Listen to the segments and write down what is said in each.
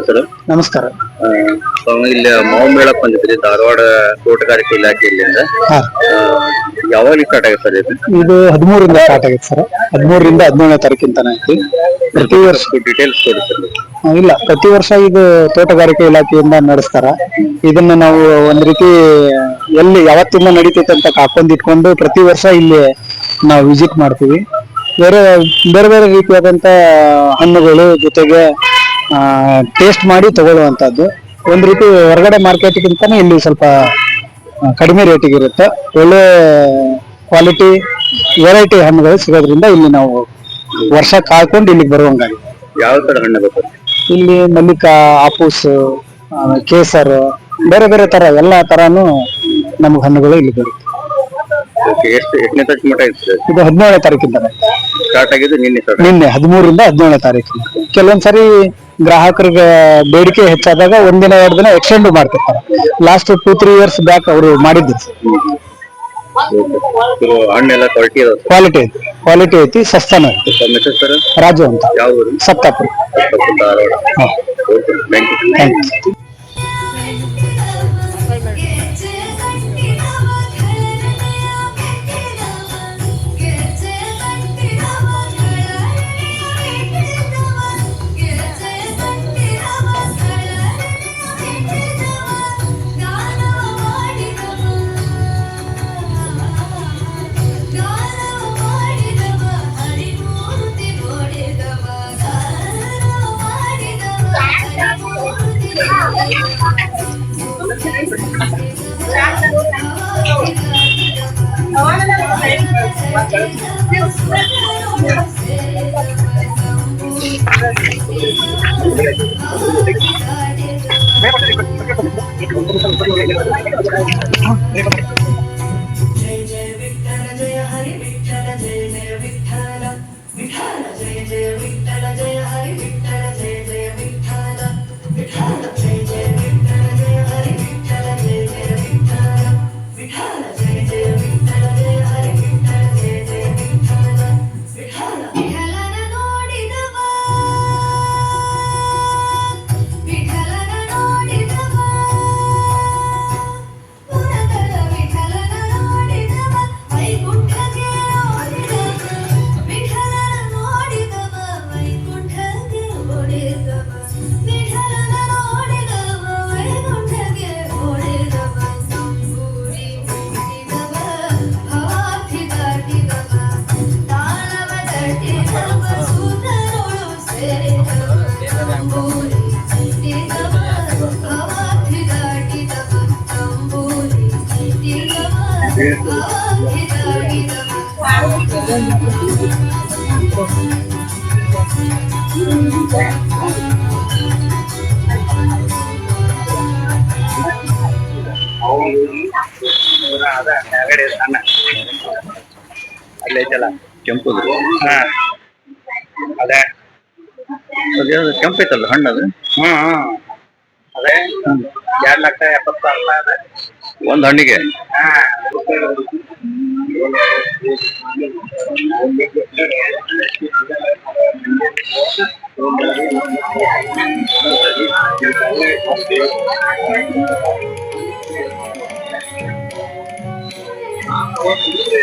ನಮಸ್ತೆ ಸರ್. ನಮಸ್ಕಾರ. ಇಲ್ಲಿ ಮಾವು ಮೇಳಕ್ ಬಂದಿದ್ರಿ ಧಾರವಾಡ ತೋಟಗಾರಿಕೆ ಹಾ. ಆ, ಯಾವಾಗ ಸ್ಟಾರ್ಟ್ ಆಗುತ್ತೆ ಸರ್ ಇದು? ಇದು ಹದಿಮೂರಿಂದ ಸ್ಟಾರ್ಟ್ ಆಗುತ್ತೆ ಸರ್. ಹದಿಮೂರರಿಂದ ಹದಿನೇಳನೇ ತಾರೀಕಿನ ತನಕ ಐತಿ. ಪ್ರತಿ ವರ್ಷ ಡೀಟೇಲ್ಸ್ ಕೊಡಿ ಸರ್. ಇಲ್ಲ ಪ್ರತಿ ವರ್ಷ ಇದು ತೋಟಗಾರಿಕೆ ಇಲಾಖೆಯಿಂದ ನಡೆಸ್ತಾರ. ಇದನ್ನ ನಾವು ಒಂದ್ ರೀತಿ ಎಲ್ಲಿ ಯಾವತ್ತಿಂದ ನಡೀತೈತೆ ಅಂತ ಕಾಕೊಂಡಿಟ್ಕೊಂಡು ಪ್ರತಿ ವರ್ಷ ಇಲ್ಲಿ ನಾವು ವಿಸಿಟ್ ಮಾಡ್ತೀವಿ. ಬೇರೆ ಬೇರೆ ಬೇರೆ ರೀತಿಯಾದಂತ ಹಣ್ಣುಗಳು ಜೊತೆಗೆ ಟೇಸ್ಟ್ ಮಾಡಿ ತಗೊಳ್ಳುವಂತದ್ದು ಒಂದ್ ರೀತಿ ಹೊರಗಡೆ ಮಾರ್ಕೆಟ್ಗಿಂತಾನೆ ಇಲ್ಲಿ ಸ್ವಲ್ಪ ಕಡಿಮೆ ರೇಟಿಗೆ ಇರುತ್ತೆ. ಒಳ್ಳೆ ಕ್ವಾಲಿಟಿ ವೆರೈಟಿ ಹಣ್ಣುಗಳು ಸಿಗೋದ್ರಿಂದ ಇಲ್ಲಿ ನಾವು ವರ್ಷ ಕಾಯ್ಕೊಂಡು ಇಲ್ಲಿಗೆ ಬರುವಂಗಾಗಿದೆ ಯಾವ ತರ ಹಣ್ಣು ಬೇಕು? ಇಲ್ಲಿ ಮಲ್ಲಿಕಾ ಆಪೂಸ್ ಕೇಸರ್ ಬೇರೆ ಬೇರೆ ತರ ಎಲ್ಲಾ ತರಾನು ನಮ್ಗೆ ಹಣ್ಣುಗಳು ಇಲ್ಲಿ ಬರುತ್ತೆ ಎಷ್ಟು ಎಷ್ಟನೇ ತಾರೀಕು ಮಟ್ಟ ಇದು ಹದಿನೇಳನೇ ತಾರೀಕಿಂದ ಸ್ಟಾರ್ಟ್ ಆಗಿದ್ದು ನಿನ್ನೆ ಸರ್ ನಿನ್ನೆ ಹದಿಮೂರರಿಂದ ಹದಿನೇಳನೇ ತಾರೀಕು. ಕೆಲವೊಂದ್ಸರಿ ಗ್ರಾಹಕರಿಗೆ ಬೇಡಿಕೆ ಹೆಚ್ಚಾದಾಗ ಒಂದಿನ ಎರಡು ದಿನ ಎಕ್ಸ್ಟೆಂಡ್ ಮಾಡ್ತಿರ್ತಾರೆ. Last two three years back ಅವರು ಮಾಡಿದ್ದು. ಹಣ್ಣೆಲ್ಲ ಕ್ವಾಲಿಟಿ ಕ್ವಾಲಿಟಿ ಐತಿ. ಕ್ವಾಲಿಟಿ ಐತಿ ಸಸ್ತಾನ ಐತಿ. ಸರ್? ರಾಜು ಅಂತ. ಯಾವ ಊರು? ಸಪ್ತಾಪುರ. ಧಾರವಾಡ. ಹಾ. ಥ್ಯಾಂಕ್ ಯು ಥ್ಯಾಂಕ್ ಯು ಚಿಟ್ಟಿದವ ಭವಾರ್ಥಿ ಅಲ್ಲೇ ಐತಲ್ಲ ಕೆಂಪು ಅದೇ ಅದ್ಯಾವ್ದು ಕೆಂಪು ಐತಲ್ಲ ಹಣ್ಣು ಅದು ಹ್ಮ್ ಹ್ಮ್ ಅದೇ ಎರಡ್ ಲಕ್ಷ ಎಪ್ಪತ್ತಾರು ರೂಪಾಯಿ ಅದ ಒಂದ್ ಹಣ್ಣಿಗೆ ಅವರ ಸುಖವೇ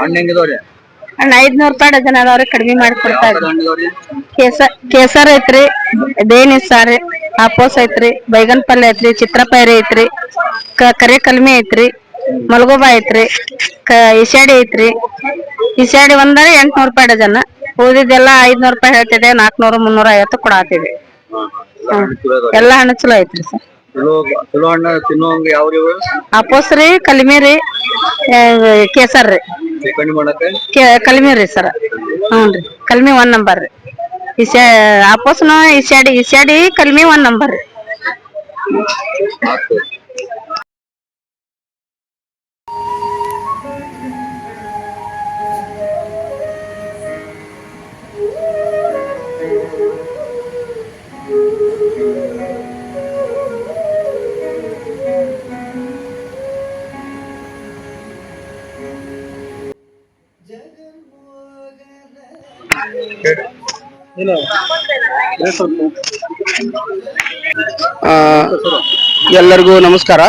ಹಣ್ಣು ಹೆಂಗಿದವ್ರಿ ಹಣ್ಣ ಐದ್ನೂರ್ ರೂಪಾಯಿ ಡಜನ್ ಅದಾವ್ರಿ ಕಡಿಮೆ ಮಾಡಿ ಕೊಡ್ತಾ ಇದ್ರಿ. ಕೇಸ ಕೇಸರ್ ಐತ್ರಿ ಬೇನಿ ಸಾರಿ ಆಪೋಸ್ ಐತ್ರಿ ಬೈಗನ್ ಪಲ್ಯ ಐತ್ರಿ ಚಿತ್ರಪೈರಿ ಐತ್ರಿ ಕರಿ ಕಲ್ಮಿ ಐತ್ರಿ ಮಲ್ಗೋಬಾ ಐತ್ರಿ ಕ ಇಶಾಡಿ ಐತ್ರಿ. ಇಶಾಡಿ ಒಂದರೆ ಎಂಟ್ನೂರ್ ರೂಪಾಯಿ ಡಜನ್. ಉಳಿದಿದ್ದೆಲ್ಲ ಐದ್ನೂರ್ ರೂಪಾಯಿ ಹೇಳ್ತಿದೆ ನಾಲ್ಕನೂರು ಮುನ್ನೂರ ಐವತ್ತು ಕೊಡಾತಿದೆ. ಎಲ್ಲ ಹಣ್ಣು ಚಲೋ ಐತ್ರಿ ಸರ್. ಚಲೋ ಚಲೋ ಹಣ್ಣು ತಿನ್ನುವಂಗ ಯಾವ್ರಿ ಇವು ರೀ ಕಲ್ಮಿ ರೀ ಆ, ಕೇಸರ್ ರೀ. ಶ್ರೀಖಂಡಿ ಮಾಡಕ್ಕೆ? ಕೆ- ಕಲ್ಮಿ ರೀ ಸರ್. ಹ್ಞೂನ್ರಿ ಕಲ್ಮಿ ಒನ್ ನಂಬರ್ ರೀ. ಇಸ್ಯಾ ಆಪೋಸ್ನು ಇಸ್ಯಾಡಿ ಇಸ್ಯಾಡಿ ಕಲ್ಮಿ ಒನ್ ನಂಬರ್ ರೀ. ಆತು ಎಲ್ಲರಿಗೂ ನಮಸ್ಕಾರ.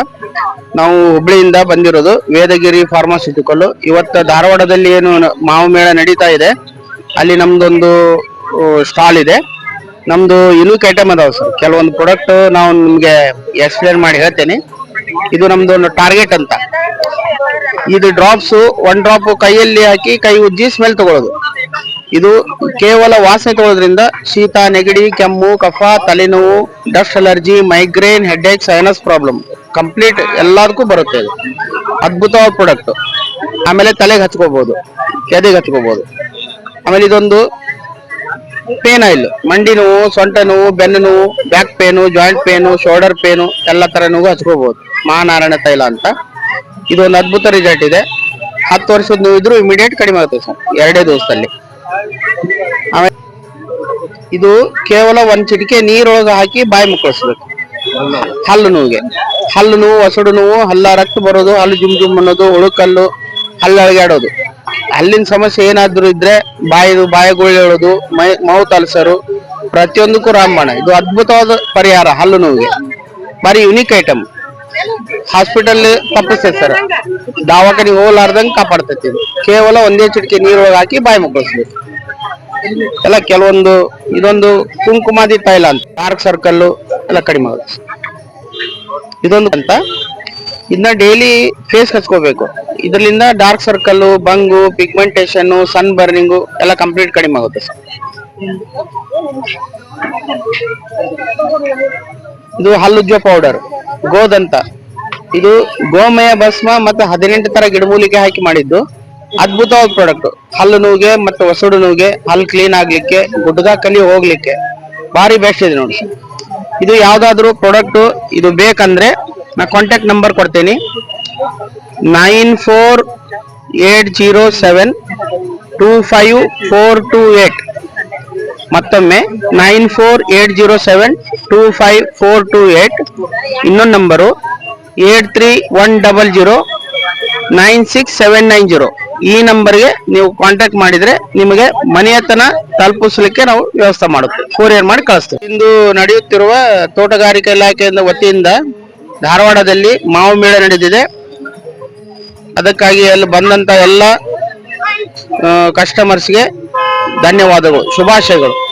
ನಾವು ಹುಬ್ಳಿಯಿಂದ ಬಂದಿರೋದು ವೇದಗಿರಿ ಫಾರ್ಮಾಸ್ಯೂಟಿಕಲ್ ಇವತ್ತು ಧಾರವಾಡದಲ್ಲಿ ಏನು ಮಾವು ಮೇಳ ನಡೀತಾ ಇದೆ. ಅಲ್ಲಿ ನಮ್ದೊಂದು ಸ್ಟಾಲ್ ಇದೆ. ನಮ್ದು ಇನ್ನೂ ಐಟಮ್ ಅದಾವ ಸರ್. ಕೆಲವೊಂದು ಪ್ರಾಡಕ್ಟ್ ನಾವು ನಿಮ್ಗೆ ಎಕ್ಸ್ಪ್ಲೇನ್ ಮಾಡಿ ಹೇಳ್ತೇನೆ. ಇದು ನಮ್ದು ಒಂದು ಟಾರ್ಗೆಟ್ ಅಂತ. ಇದು ಡ್ರಾಪ್ಸ್ ಒನ್ ಡ್ರಾಪ್ ಕೈಯಲ್ಲಿ ಹಾಕಿ ಕೈ ಉಜ್ಜಿ ಸ್ಮೆಲ್ ತಗೊಳ್ಳೋದು ಇದು ಕೇವಲ ವಾಸನೆ ತಗೊಳ್ಳೋದ್ರಿಂದ ಶೀತ, ನೆಗಡಿ, ಕೆಮ್ಮು, ಕಫ, ತಲೆನೋವು, dust allergy, migraine, headache, sinus problem. Complete ಎಲ್ಲದಕ್ಕೂ ಬರುತ್ತೆ ಇದು. ಅದ್ಭುತವಾದ ಪ್ರಾಡಕ್ಟ್. ಆಮೇಲೆ ತಲೆಗೆ ಹಚ್ಕೋಬಹುದು ಎದೆಗೆ ಹಚ್ಕೋಬಹುದು ಆಮೇಲೆ ಇದೊಂದು ಪೇನ್ ಆಯಿಲ್. ಮಂಡಿ ನೋವು, ಸೊಂಟ ನೋವು, ಬೆನ್ನು ನೋವು, back pain, joint pain, shoulder pain, ಎಲ್ಲ ತರ ನೋವು ಹಚ್ಕೋಬಹುದು ಮಹಾನಾರಾಯಣ ತೈಲ ಅಂತ. ಇದೊಂದು ಅದ್ಭುತ ರಿಸಲ್ಟ್ ಇದೆ. ಹತ್ತು ವರ್ಷದ ನೋವು ಇದ್ರೂ ಇಮಿಡಿಯೇಟ್ ಕಡಿಮೆ ಆಗುತ್ತೆ ಸರ್. ಎರಡೇ ದಿವಸದಲ್ಲಿ ಇದು ಕೇವಲ ಒಂದ್ ಚಿಟಿಕೆ ನೀರೊಳಗೆ ಹಾಕಿ ಬಾಯಿ ಮುಕ್ಕಳಿಸ್ಬೇಕು ಹಲ್ಲು ನೋವಿಗೆ. ಹಲ್ಲು ನೋವು, ಹಸಡು ನೋವು, ಹಲ್ಲ ರಕ್ತ ಬರೋದು, ಹಲ್ಲು ಜುಮ್ ಜುಮ್ ಅನ್ನೋದು ಉಳುಕಲ್ಲು ಹಲ್ಲು ಅಳಗಾಡೋದು. ಹಲ್ಲಿನ ಸಮಸ್ಯೆ ಏನಾದ್ರೂ ಇದ್ರೆ ಬಾಯಿದು ಬಾಯ ಗುಳಿ ಹೇಳೋದು ಮೈ ಮೌತ್ ಅಲ್ಸರು ಪ್ರತಿಯೊಂದಕ್ಕೂ ರಾಮಬಾಣ. ಇದು ಅದ್ಭುತವಾದ ಪರಿಹಾರ ಹಲ್ಲು ನೋವಿಗೆ. ಬಾರಿ ಯುನಿಕ್ ಐಟಮ್ ಹಾಸ್ಪಿಟಲ್ ತಪ್ಪಿಸ್ತೈತೆ ಸರ್. ದವಾಖಾನೆ ಹೋಗ್ಲಾರ್ದಂಗ್ ಕಾಪಾಡ್ತೈತಿ ಕೇವಲ ಒಂದೇ ಚಿಟಿಕೆ ನೀರೊಳಗೆ ಹಾಕಿ ಬಾಯಿ ಮುಗಿಸ್ಬೇಕು ಎಲ್ಲ ಕೆಲವೊಂದು, ಇದೊಂದು ಕುಂಕುಮಾದಿ ತೈಲ ಅಂತ. ಡಾರ್ಕ್ ಸರ್ಕಲ್ ಎಲ್ಲ ಕಡಿಮೆ ಆಗುತ್ತೆ. ಇದೊಂದು ಅಂತ. ಇದನ್ನ ಡೈಲಿ ಫೇಸ್ ಹಚ್ಕೋಬೇಕು. ಇದರಿಂದ ಡಾರ್ಕ್ ಸರ್ಕಲ್ ಬಂಗು ಪಿಗ್ಮೆಂಟೇಶನ್ ಸನ್ ಬರ್ನಿಂಗು ಎಲ್ಲ ಕಂಪ್ಲೀಟ್ ಕಡಿಮೆ ಆಗುತ್ತೆ ಸರ್. ಇದು ಹಲ್ಲುಜ್ಜ ಪೌಡರ್ ಗೋದಂತ ಇದು ಗೋಮಯ ಭಸ್ಮ ಮತ್ತೆ ಹದಿನೆಂಟು ತರ ಗಿಡಮೂಲಿಕೆ ಹಾಕಿ ಮಾಡಿದ್ದು. ಅದ್ಭುತವಾದ ಪ್ರಾಡಕ್ಟ್ ಹಲ್ಲು ನೋವಿಗೆ ಮತ್ತೆ ಹೊಸಡು ನೋವಿಗೆ, ಹಲ್ಲು ಕ್ಲೀನ್ ಆಗ್ಲಿಕ್ಕೆ ಗುಡ್ಡದ ಕಲಿ ಹೋಗ್ಲಿಕ್ಕೆ ಭಾರಿ ಬೆಸ್ಟ್ ಇದೆ ನೋಡಿ ಇದು ಯಾವ್ದಾದ್ರು ಪ್ರಾಡಕ್ಟ್ ಇದು ಬೇಕಂದ್ರೆ ನಾ ಕಾಂಟ್ಯಾಕ್ಟ್ ನಂಬರ್ ಕೊಡ್ತೇನೆ. Nine four eight zero seven two five four two eight. ಮತ್ತೊಮ್ಮೆ nine four eight zero seven two five four two eight. ಇನ್ನೊಂದು number eight three one double zero nine six seven nine zero. ಈ ನಂಬರ್ಗೆ ನೀವು contact ಮಾಡಿದ್ರೆ ನಿಮಗೆ ಮನೆಯತನ ತಲುಪಿಸ್ಲಿಕ್ಕೆ ನಾವು ವ್ಯವಸ್ಥೆ ಮಾಡುತ್ತೆ. ಕೊರಿಯರ್ ಮಾಡಿ ಕಳಿಸ್ತೇವೆ. ಇಂದು ನಡೆಯುತ್ತಿರುವ ತೋಟಗಾರಿಕೆ ಇಲಾಖೆಯಿಂದ ವತಿಯಿಂದ ಧಾರವಾಡದಲ್ಲಿ ಮಾವು ಮೇಳ ನಡೆದಿದೆ. ಅದಕ್ಕಾಗಿ ಅಲ್ಲಿ ಬಂದಂತ ಎಲ್ಲ ಕಸ್ಟಮರ್ಸ್ಗೆ ಧನ್ಯವಾದಗಳು ಶುಭಾಶಯಗಳು.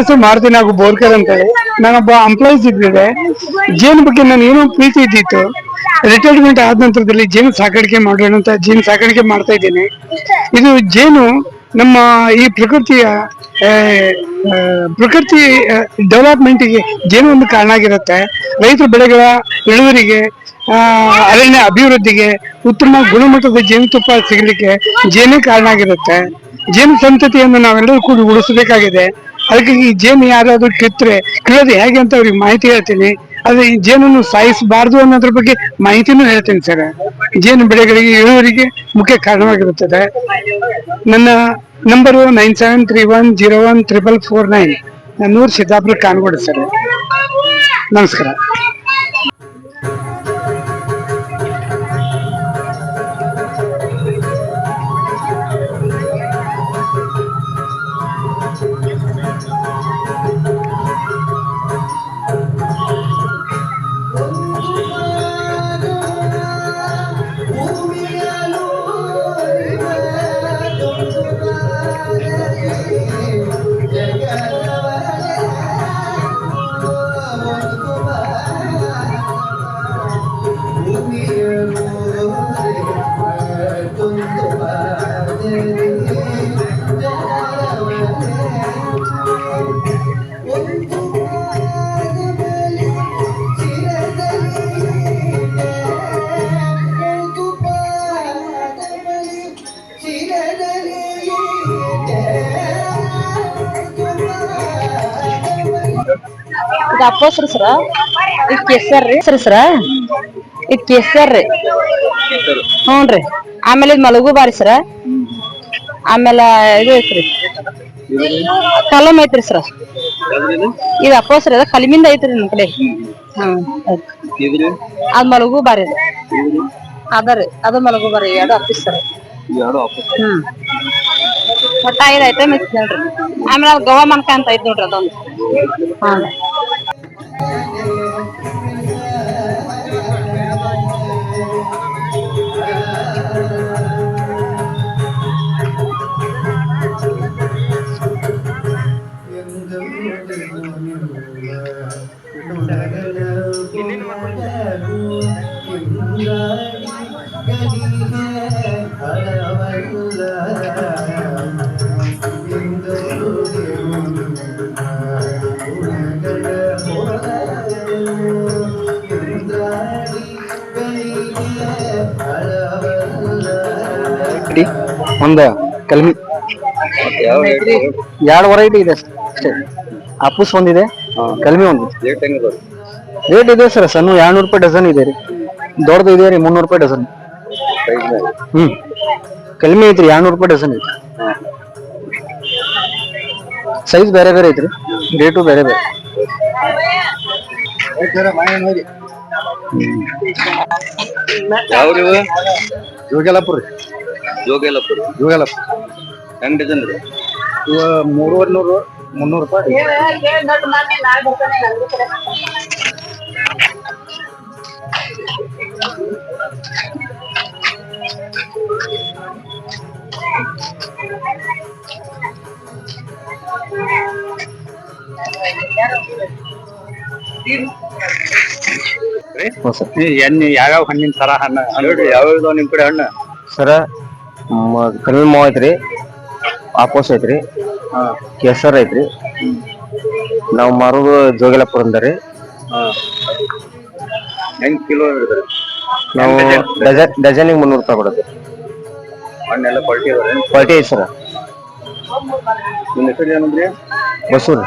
ಹೆಸರು ಮಾಡ್ತೀನಿ ಹಾಗೂ ಬೋರ್ಕರ್ ಅಂತ ಹೇಳಿ. ನಾನೊಬ್ಬ ಎಂಪ್ಲಾಯೀಸ್ ಇದ್ದಿದೆ ಜೇನು ಬಗ್ಗೆ ನಾನು ಏನೋ ಪ್ರೀತಿ ಇದ್ದಿತ್ತು. ರಿಟೈರ್ಮೆಂಟ್ ಆದ ನಂತರದಲ್ಲಿ ಜೇನು ಸಾಕಾಣಿಕೆ ಮಾಡೋಣ ಅಂತ ಜೇನು ಸಾಕಾಣಿಕೆ ಮಾಡ್ತಾ ಇದ್ದೇನೆ. ಇದು ಜೇನು ನಮ್ಮ ಈ ಪ್ರಕೃತಿಯ ಪ್ರಕೃತಿ ಡೆವಲಪ್ಮೆಂಟ್ಗೆ ಜೇನು ಒಂದು ಕಾರಣ ಆಗಿರುತ್ತೆ. ರೈತರ ಬೆಳೆಗಳ ಇಳುವರಿಗೆ ಅರಣ್ಯ ಅಭಿವೃದ್ಧಿಗೆ ಉತ್ತಮ ಗುಣಮಟ್ಟದ ಜೇನುತುಪ್ಪ ಸಿಗಲಿಕ್ಕೆ ಜೇನೇ ಕಾರಣ ಆಗಿರುತ್ತೆ. ಜೇನು ಸಂತತಿಯನ್ನು ನಾವೆಲ್ಲರೂ ಕೂಡ ಉಳಿಸಬೇಕಾಗಿದೆ. ಈ ಜೇನು ಯಾರಾದ್ರೂ ಕಿತ್ತರೆ, ಕಿಳೋದು ಹೇಗೆ ಅಂತ ಅವ್ರಿಗೆ ಮಾಹಿತಿ ಹೇಳ್ತೀನಿ. ಅದೇ ಈ ಜೇನನ್ನು ಸಾಯಿಸಬಾರ್ದು ಅನ್ನೋದ್ರ ಬಗ್ಗೆ ಮಾಹಿತಿನೂ ಹೇಳ್ತೀನಿ ಸರ್. ಜೇನು ಬೆಳೆಗಳಿಗೆ ಇಳುವರಿಗೆ ಮುಖ್ಯ ಕಾರಣವಾಗಿರುತ್ತದೆ. ನನ್ನ number nine seven three one zero one triple four nine. ನನ್ನೂರು Siddapura Kangodu sir. ನಮಸ್ಕಾರ. ಇದು ಅಪ್ಪೋಸ್ರಿ ಸರ ಇದು ಕೇಸರ್ ರೀ ಸರಿ ಸರ ಇದು ಕೇಸರ್ ರೀ ಹ್ಞೂನ್ರಿ ಆಮೇಲೆ ಇದು ಮಲಗು ಬಾರಿ ಸರ ಆಮೇಲೆ ಇದು ಐತ್ರಿ. ಕಲಮ್ ಐತ್ರಿ ಸರ್ ಇದು ಅಪ್ಪೋಸ್ರಿ ಅದ ಕಲಿಮಿಂದ ಐತ್ರಿ ನಮ್ ಕಡೆ. ಹ್ಮ್. ಅದ್ ಮಲಗು ಬಾರಿ ಅದ. ಅದರಿ ಅದು ಮಲಗು ಬಾರಿ ಎರಡು ಆಫೀಸ್ ಸರ್. ಹ್ಮ್ ಒಟ್ಟ ಐದು ಐಟಮ್ ಐತಿ ನೋಡ್ರಿ. ಆಮೇಲೆ ಅದು ಗವಾ ಮನ್ಕ ಅಂತ ಐತಿ ನೋಡ್ರಿ ಅದೊಂದು. ಹಾ. ಒಂದು ಕಲ್ಮಿ. ಎರಡು ವರೈಟಿ ಇದೆ ಅಷ್ಟೇ. ಅಪ್ಪುಸ್ ಒಂದಿದೆ ಕಲ್ಮಿ ಒಂದು ರೇಟ್ ಇದೆ ಸರ್ ಸಣ್ಣ ಎರಡ್ನೂರು ರೂಪಾಯಿ ಡಜನ್ ಇದೆ ರೀ. ದೊಡ್ಡದು ಇದೆ ರೀ ಮುನ್ನೂರು ರೂಪಾಯಿ ಡಜನ್ ಹ್ಮ್. ಕಲ್ಮಿ ಐತ್ರಿ ಎರಡ್ನೂರು ರೂಪಾಯಿ ಡಜನ್ ಐತಿ ಸೈಜ್ ಬೇರೆ ಬೇರೆ ಐತ್ರಿ ರೇಟು ಬೇರೆ ಬೇರೆ. ಯಾವ ನೀವು ರೀ ಜೋಗಿಯಲ್ಲಪುರ ಯೋಗೆಲ್ಲಪುರ ಹೆಂಗ್ ಡಜನ್ ರೀ ಇವ ಮೂರುವರೆ ನೂರು ಮುನ್ನೂರು ರೂಪಾಯಿ ಎಣ್ಣೆ ಯಾವ್ಯಾವ ಹಣ್ಣಿನ ಸರ ಹಣ್ಣು? ಯಾವ್ಯಾವ ಯಾವ ಇದಾವ ನಿಮ್ ಕಡೆ ಹಣ್ಣು? ಸರ ಕಲ್ಮಿ ಮಾವು ಐತ್ರಿ. ಆಪೋಸ್ ಐತ್ರಿ. ಕೇಸರ್ ಐತ್ರಿ. ನಾವು ಮಾರೋದು ಜೋಗಿಲಾಪುರ ಅಂದರಿ ಹೆಂಗ್ ಕಿಲೋ ಹಿಡಿದ್ರಿ? ನಾವು ಡಜನ್ ಡಜನಿಗೆ ಮುನ್ನೂರು ರೂಪಾಯಿ ಕೊಡೋದು ಹಣ್ಣೆಲ್ಲ ಕ್ವಾಲಿಟಿ ಅದಾವೆ ಕ್ವಾಲಿಟಿ ಐತೆ ಸರ್. ನಿಮ್ಮ ಹೆಸರು ಏನಂದ್ರಿ? ಬಸೂರು.